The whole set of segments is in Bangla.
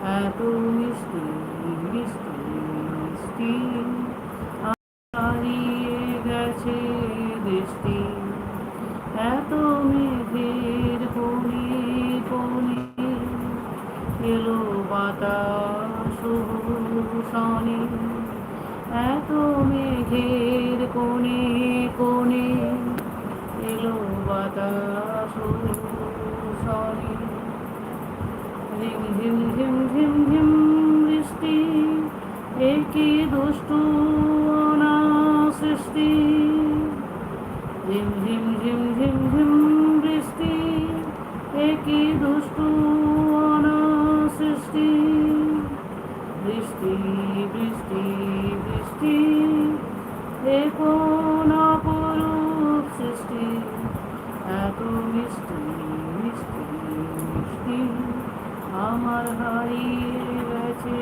এত মিষ্টি মিষ্টি মিষ্টি হারিয়ে একই দুষ্টু সৃষ্টি বৃষ্টি বৃষ্টি বৃষ্টি, এ কোন অপরূপ সৃষ্টি? এত মিষ্টি মিষ্টি মিষ্টি, আমার হারিয়ে গেছে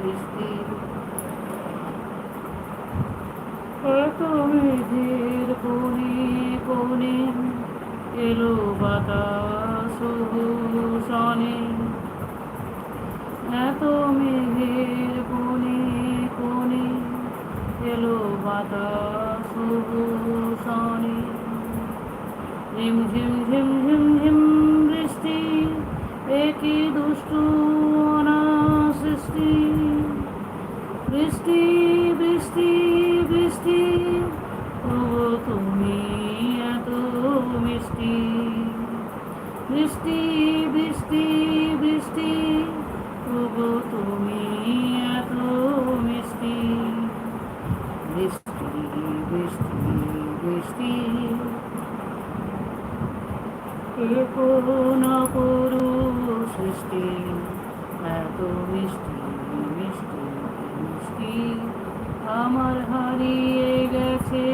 দৃষ্টি এত মেঘের কোণে কোণে এলো বাতাস। সনে এত মেঘের কোণে কোণে এলো বাতাস। আমার হারিয়ে গেছে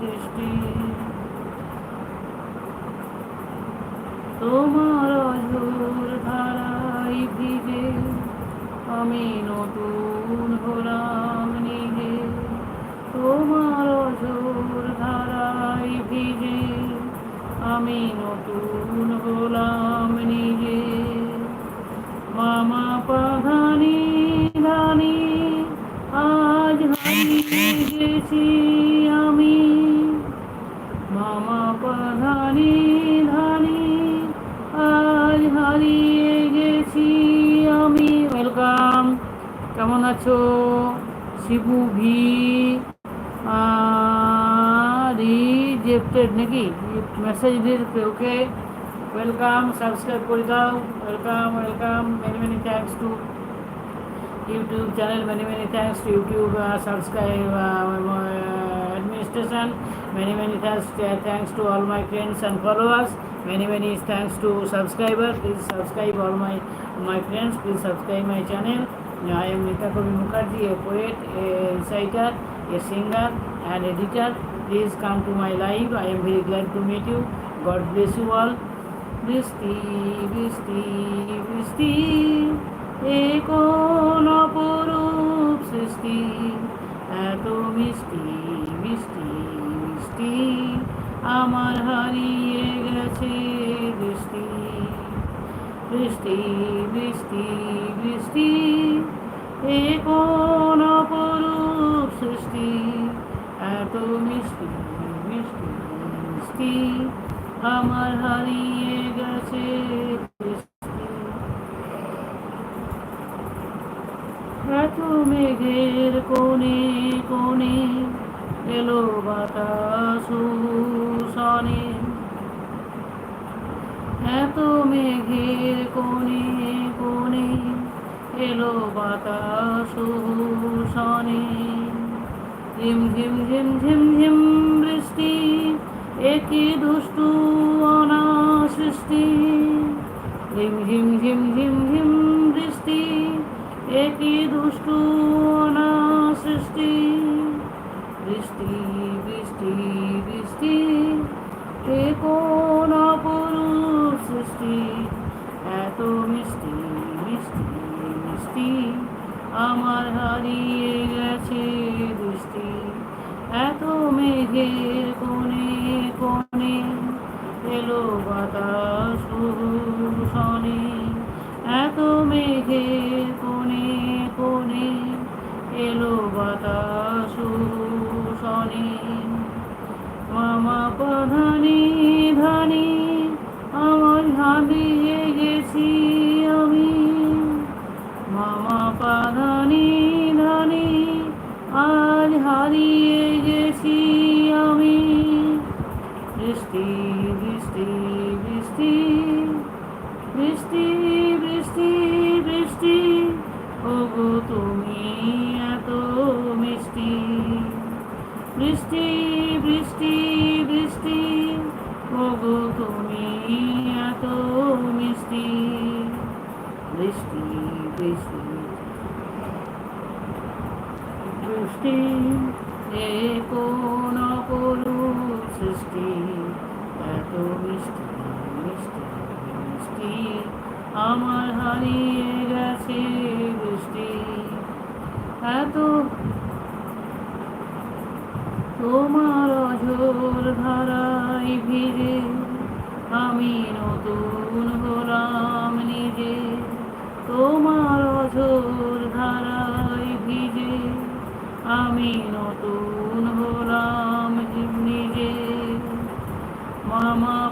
দৃষ্টি। তোমার অঝোর ধারাই ভিজে আমি নতুন হলাম নিজে। তোমার অঝোর ধারাই ভিজে আমি নতুন হলাম গেছি আমি। মামা পাধানি ধানি, আজ হারিয়ে গেছি আমি। ওয়েলকাম কেমন আছো? শিবু ভি রিজেক্টেড নাকি? মেসেজ দিয়েছে ওকে। ওয়েলকাম সাবস্ক্রাইব করে দাও। Welcome welcome many many thanks to YouTube channel. Many many thanks to YouTube uh, subscribe uh, uh, administration. Many many thanks uh, thanks to all my friends and followers. Many many thanks to subscriber. Please subscribe all my my friends. Please subscribe my channel. I am Nita Kobi Mukherjee, a poet, a writer, a singer, and editor. Please come to my live. I am very glad to meet you. God bless you all. Misty, misty, misty. এ অপরূপ সৃষ্টি? এত মিষ্টি মিষ্টি মিষ্টি, আমার হারিয়ে গেছে দৃষ্টি বৃষ্টি বৃষ্টি বৃষ্টি, এ অপরূপ সৃষ্টি? এত মিষ্টি মিষ্টি মিষ্টি, আমার হারিয়ে গেছে দৃষ্টি এত মেঘের কোণে কোণে এলো বাতাস সনে। এত মেঘের কোণে কোণে এলো বাতাস সনে। ঝিম ঝিম ঝিম ঝিম বৃষ্টি একই দুষ্টু সৃষ্টি ঝিম ঝিম ঝিম ঝিম ঝিম বৃষ্টি একই দুষ্টু সৃষ্টি বৃষ্টি বৃষ্টি বৃষ্টি এ কোন অপরূপ সৃষ্টি? এত মিষ্টি মিষ্টি মিষ্টি, আমার হারিয়ে গেছে বৃষ্টি এত মেঘের কোণে কোণে এলো বাতাস শনে। এত মেঘের এলো বাতাস শনে। মামা প্রধানী, ধানি, আমার হারিয়ে গেছি আমি। মামা পাধানি ধানি, আজ হারিয়ে গেছি আমি। বৃষ্টি বৃষ্টি বৃষ্টি বৃষ্টি বৃষ্টি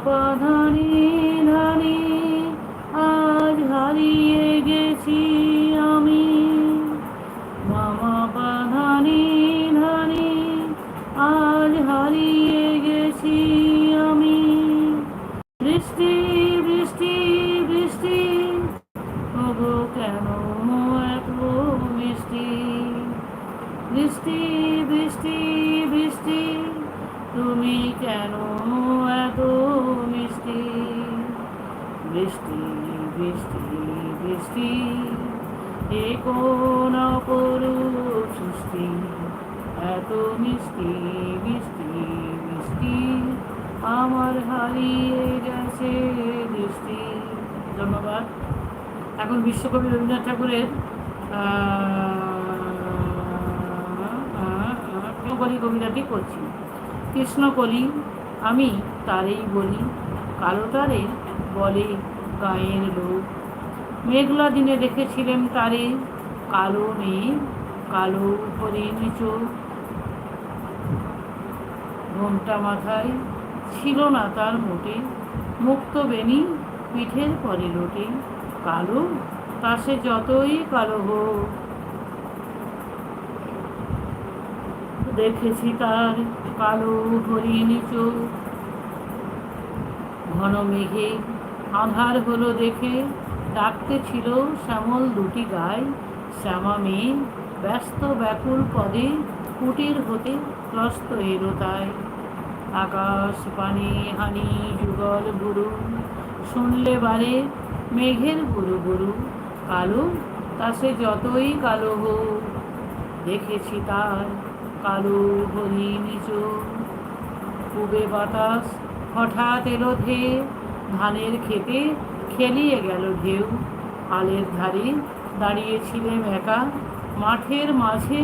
পাধানি ধানি, আজ হারিয়ে গেছি আমি। মামা পাধানি ধানি, আজ হারিয়ে গেছি আমি। বৃষ্টি বৃষ্টি বৃষ্টি ওগো কেন এত মিষ্টি? বৃষ্টি বৃষ্টি বৃষ্টি তুমি কেন এত মিষ্টি বৃষ্টি বৃষ্টি বৃষ্টি এ কোন অপরূপ সৃষ্টি এত মিষ্টি মিষ্টি মিষ্টি আমার হারিয়ে গেছে দৃষ্টি ধন্যবাদ এখন বিশ্বকবি রবীন্দ্রনাথ ঠাকুরের কবিতাটি করছি কৃষ্ণকলি আমি তারেই বলি, কালো তারে বলে গায়ের লোক মেঘলা দিনে দেখেছিলেন তারে, কালো মেঘ, কালো হরিণ চোখ ঘোমটা মাথায় ছিল না তার মোটে, মুক্ত বেনি পিঠের পরে লোটে। কালো, তা সে যতই কালো হোক দেখেছি তার কালো হরিণ চোখ ঘন মেঘে আধার হলো দেখে ডাকতে ছিল শ্যামল দুটি গায়ে। শ্যামা মেয়ে ব্যস্ত ব্যাকুল পদে কুটির হতে ত্রস্ত এলো তাই। আকাশ পানি হানি যুগল গুরু, শুনলে বারে মেঘের গুরু গুরু, কালো তা সে যতই কালো হোক, দেখেছি তার কালো চোখ পূবে বাতাস হঠাৎ এলো ধে ধানের খেতে খেলিয়ে গেল ঢেউ। আলের ধারে দাঁড়িয়েছিলেন একা। মাঠের মাঝে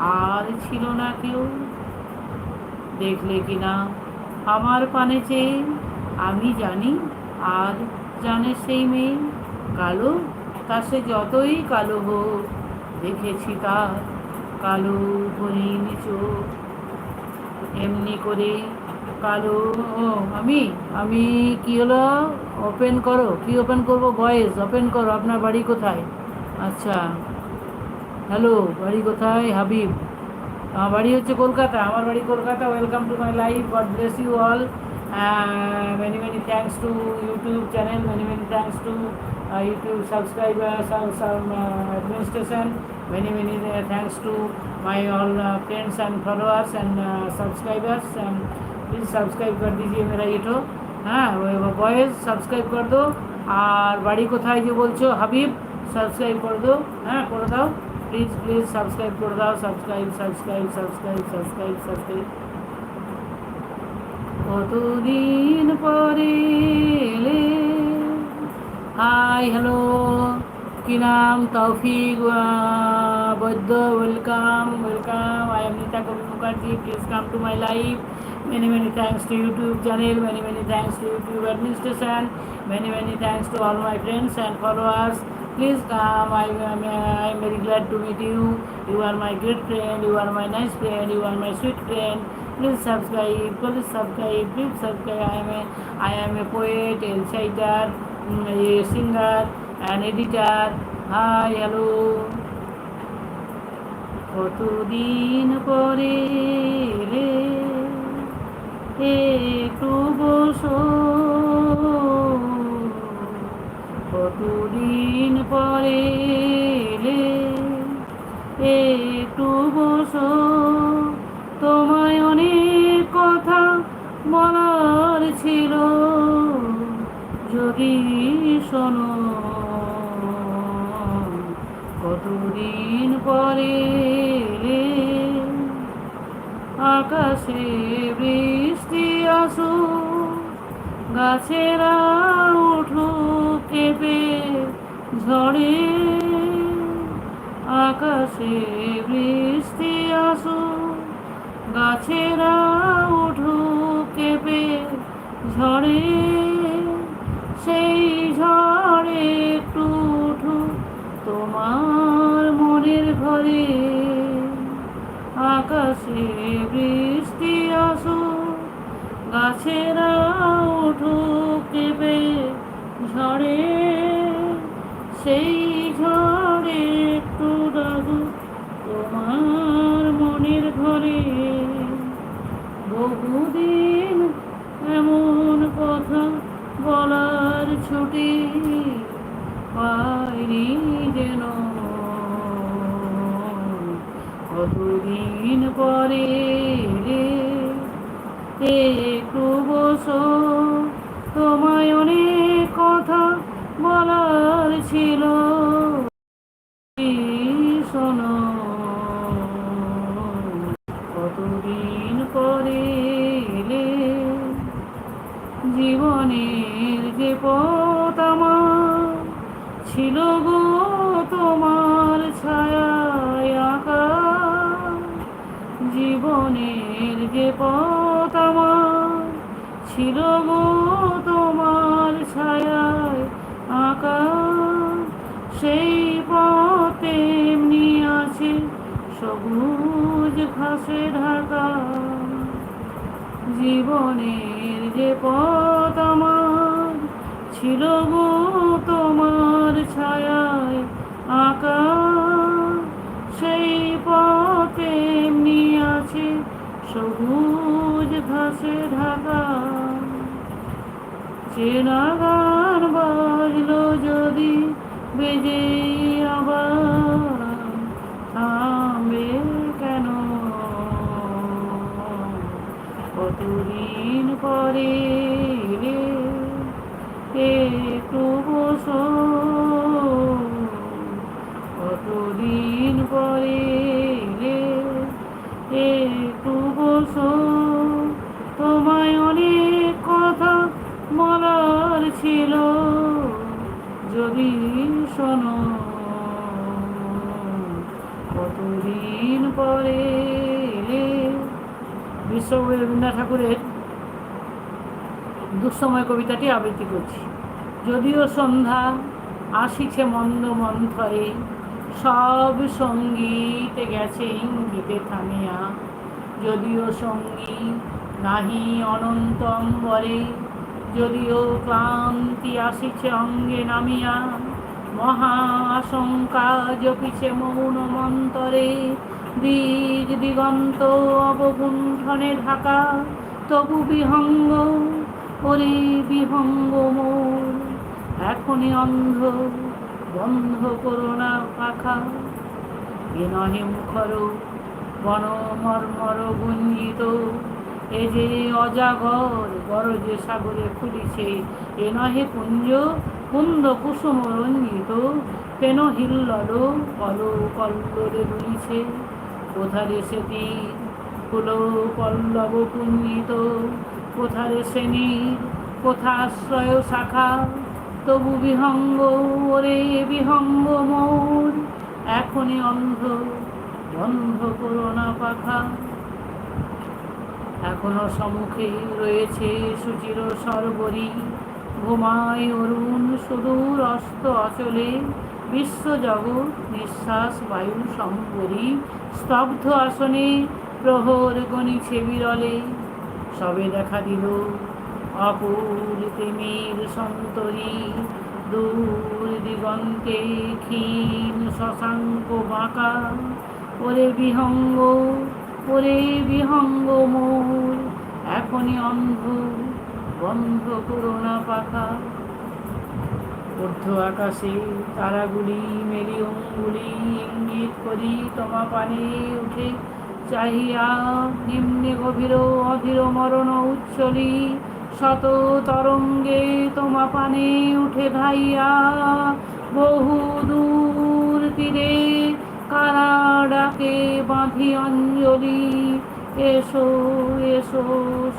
আর ছিল না কেউ। দেখলে কিনা আমার পানে চেয়ে? আমি জানি, আর জানে সেই মেয়ে। কালো, তা সে যতই কালো হোক, দেখেছি তার। কালো হরিণ চোখ, এমনি করে কালো, আমি আমি কি হলো? ওপেন করো। কি ওপেন করব? ভয়েস ওপেন করো। আপনার বাড়ি কোথায়? আচ্ছা। হ্যালো বাড়ি কোথায়? হাবিব। আমার বাড়ি হচ্ছে কলকাতা। আমার বাড়ি Kolkata. Welcome to my life God bless you all many many thanks to YouTube channel many many thanks to YouTube subscriber administration. many many uh, thanks to my all uh, friends and followers and uh, subscribers and please subscribe कर दीजिए मेरा ये तो हाँ বয়েস সাবস্ক্রাইব করে দো আর বাড়ি কোথায় যে বলছো হাবিব সাবস্ক্রাইব করে দো হ্যাঁ করে দাও প্লিজ প্লিজ সাবস্ক্রাইব করে দাও subscribe subscribe subscribe subscribe subscribe কতদিন পরে এলে হাই হ্যালো नाम तौफीक बद्ध welcome welcome I am Nita Kavi Mukherjee please come to my life many many thanks to YouTube channel many many thanks to YouTube administration many many thanks to all my friends and followers please come I I am very glad to meet you you are my great friend you are my nice friend you are my sweet friend please subscribe please subscribe please subscribe I am I am a poet reciter singer an editor hi hello কতদিন পরে রে, একটু বসো। কতদিন পরে রে, একটু বসো। তোমায় অনেক কথা বলার ছিল, যদি শোনো। কতদিন পরে আকাশে বৃষ্টি আসু, গাছেরা উঠু কেঁপে ঝড়ে। আকাশে বৃষ্টি আসু, গাছেরা উঠু কেঁপে ঝড়ে। সেই ঝড়ে একটু তোমার মনের ঘরে আকাশে বৃষ্টি আসো, গাছেরা উঠু কেঁপে ঝড়ে, সেই ঝড়ে একটু ডাকু তোমার মনের ঘরে। বহুদিন এমন কথা বলার ছুটি পাইনি যেন কতদিন পরে রে একটু বসো তোমায় অনেক কথা বলার ছিল শোনো কতদিন পরে জীবনের যে আমার ছিল গো তোমার ছায়ায় আঁকা জীবনের যে পথ আমার ছিল গো তোমার ছায়ায় আঁকা সেই পথে এমনি আছে সবুজ ঘাসে ঢাকা। জীবনের যে পথ আমার ছিল গো ছায়ায় আঁকা সেই পথে এমনি আছে সবুজ ঘাসে ঢাকা। চেনা গান বাজলো যদি বেজে আবার, থামবে কেন? কতদিন পরে একটু বসো। কতদিন পরে রে একটু বসো তোমায় অনেক কথা বলার ছিল। যদি শোনো, কতদিন পরে রে? বিশ্বকবি রবীন্দ্রনাথ ঠাকুরের দুঃসময় কবিতাটি আবৃত্তি করছি। যদিও সন্ধ্যা আসিছে মন্দ মন্থরে সব সংগীত গেছে ইঙ্গিতে থামিয়া। যদিও সঙ্গী নাহি অনন্ত অম্বরে যদিও ক্লান্তি আসিছে অঙ্গে নামিয়া। মহা আশঙ্কা জপিছে মৌন মন্তরে। দিক দিগন্ত অবগুণ্ঠনে ঢাকা, তবু বিহঙ্গ, ওরে বিহঙ্গ মোর এখনই অন্ধ। বন্ধ করোনা পাখা এ নহে মুখর বন মর্মর গুঞ্জিত। এ যে অজাগর বড় যে সাগরে খুলিছে এ নহে কুঞ্জ কুন্দ কুসুম রঞ্জিত। কেন হিল্লল কল কল্লোলে দুলিছে, কোথারে সেটি কুলো পল্লব পুঞ্জিত? কোথারে শ্রেণির কোথাশ্রয় শাখা? তবু বিহঙ্গ, ওরে বিহঙ্গ মোর। এখনই অন্ধ, বন্ধ করো না পাখা। এখনও সম্মুখে রয়েছে সুচির সরবরি। ঘুমায় অরুণ সুদূর অস্ত অচলে। বিশ্বজগৎ নিঃশ্বাস, বায়ু সম্বরী স্তব্ধ আসনে প্রহর গণিছে বিরলে। সবে দেখা দিল অপুল তিমির সন্তরী, দূর দিগন্তে ক্ষীণ শশাঙ্ক বাঁকা। ওরে বিহঙ্গ ওরে বিহঙ্গ মোর এখনই অন্ধ, বন্ধ করোনা পাখা। ঊর্ধ্ব আকাশে তারাগুলি মেলি অঙ্গুলি ইঙ্গিত করি তোমা পানে উঠে। চাহিয়া নিম্নে গভীর অধীর মরণ উচ্চলি শত তরঙ্গে তোমা পানে উঠে ধাইয়া বহু দূর তীরে কারা ডাকে বাঁধি অঞ্জলি। এসো এসো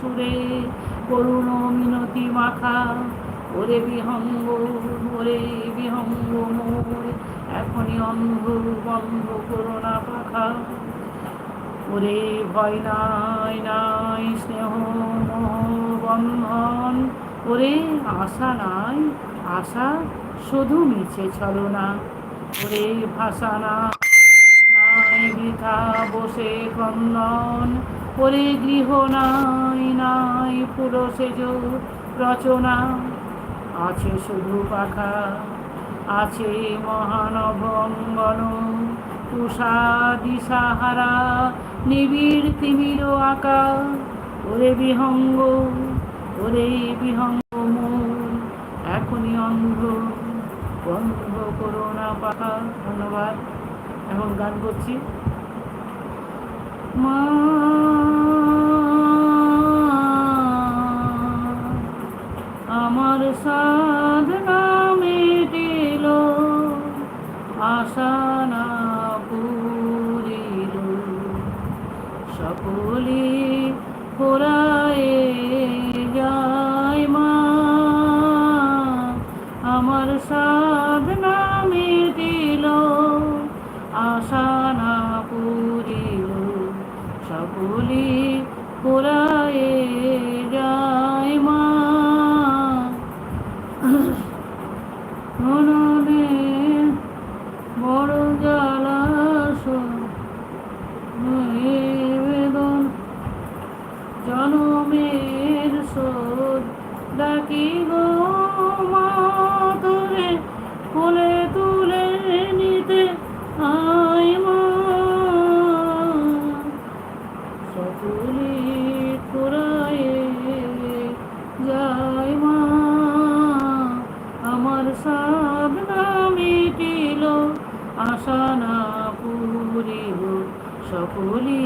সুরে, করুণ মিনতি মাখা, ওরে বিহঙ্গ ওরে বিহঙ্গ মোর। এখনই অন্ধ বন্ধ করোনা পাখা। ওরে ভয় নাই নাই স্নেহ বন্ধন ওরে আশা নাই, আশা শুধু মিছে ছলনা। ওরে ভাষা না, নাই বৃথা বসে ক্রন্দন। ওরে গৃহ নাই নাই পুরো সেজ রচনা। আছে শুধু পাখা, আছে মহানব অঙ্গন। তুষা দিশাহারা নিবিড় তিমির আঁকা ওরে বিহঙ্গ ওরে বিহঙ্গ মন এখনই অন্ধ, বন্ধ করো না পাখা ধন্যবাদ। এখন গান করছি। মা, আমার সাধনা মেটিল, আশা না পুরিল সকলে পোড়ায়ে গো মা, তোরে কোলে তুলে নিতে আয় মা। সকলে কোরায়ে যায় মা, আমার সাধনা মিটিল, আশা না সকলে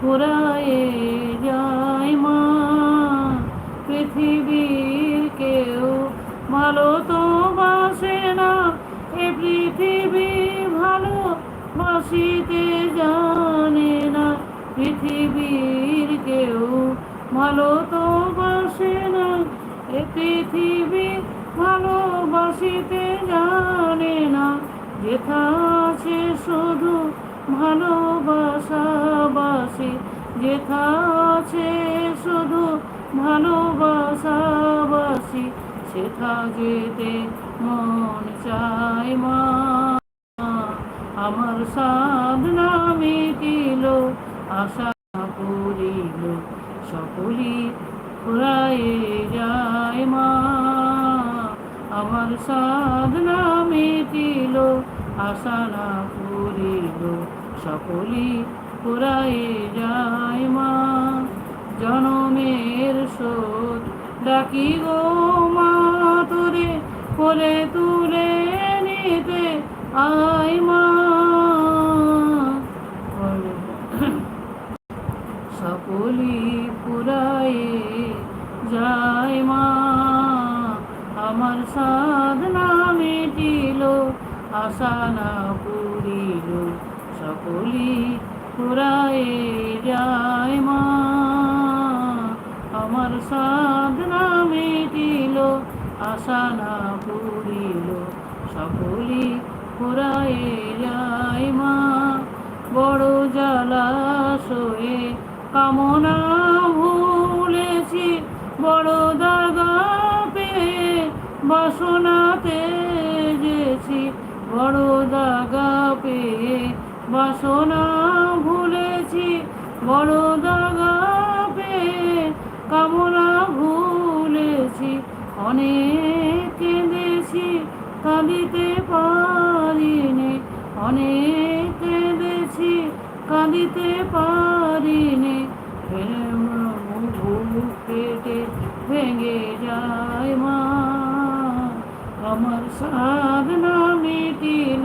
কোরায়ে বাসিতে জানে না পৃথিবীর কেউ? ভালো তো বাসে না, এ পৃথিবী ভালোবাসিতে জানে না। যেথা আছে শুধু ভালোবাসাবাসি যেথা আছে শুধু ভালোবাসাবাসি সেথা যেতে মন চায় মা। আমার সাধনা মিটিল আশা করিল সকলি ফুরায়ে যায় মা। আমার সাধনা মিটিল আশা না করিল সকলি ফুরায়ে যায় মা। জনমের শোধ ডাকি গো মা, তোরে কোলে তুলে নিতে আয় মা। সাধনা মিটিল আশা না পুরিল সকলি পুরায়ে যায় মা। আমার সাধনা মিটিল আশা না পুরিল সকলি পুরায়ে যায় মা। বড় জলাশয়ে কামনা বাসনাতে যেছি বড় দাগা পেয়ে বাসনা ভুলেছি, বড় দাগা পেয়ে কামনা ভুলেছি। অনেক কেঁদেছি কাঁদিতে পারিনি। অনেক কেঁদেছি কাঁদিতে পারিনি। পেটে ভেঙে আমার সাধনা মেটিল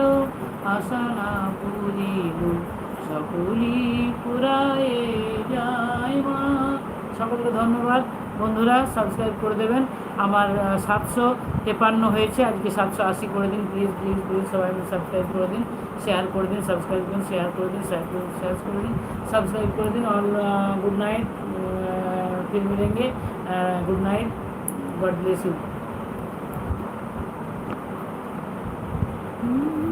আসানা পুরিল সকলি পুরায়ে যায় মা। সকলকে ধন্যবাদ। বন্ধুরা সাবস্ক্রাইব করে দেবেন। আমার সাতশো তেপান্ন হয়েছে। আজকে সাতশো আশি করে দিন। প্লিজ প্লিজ প্লিজ সবাই সাবস্ক্রাইব করে দিন। শেয়ার করে দিন সাবস্ক্রাইব করুন শেয়ার করে দিন শেয়ার করে শেয়ার করে দিন। সাবস্ক্রাইব করে দিন। অল গুড নাইট ফির good night God bless you Mm-hmm.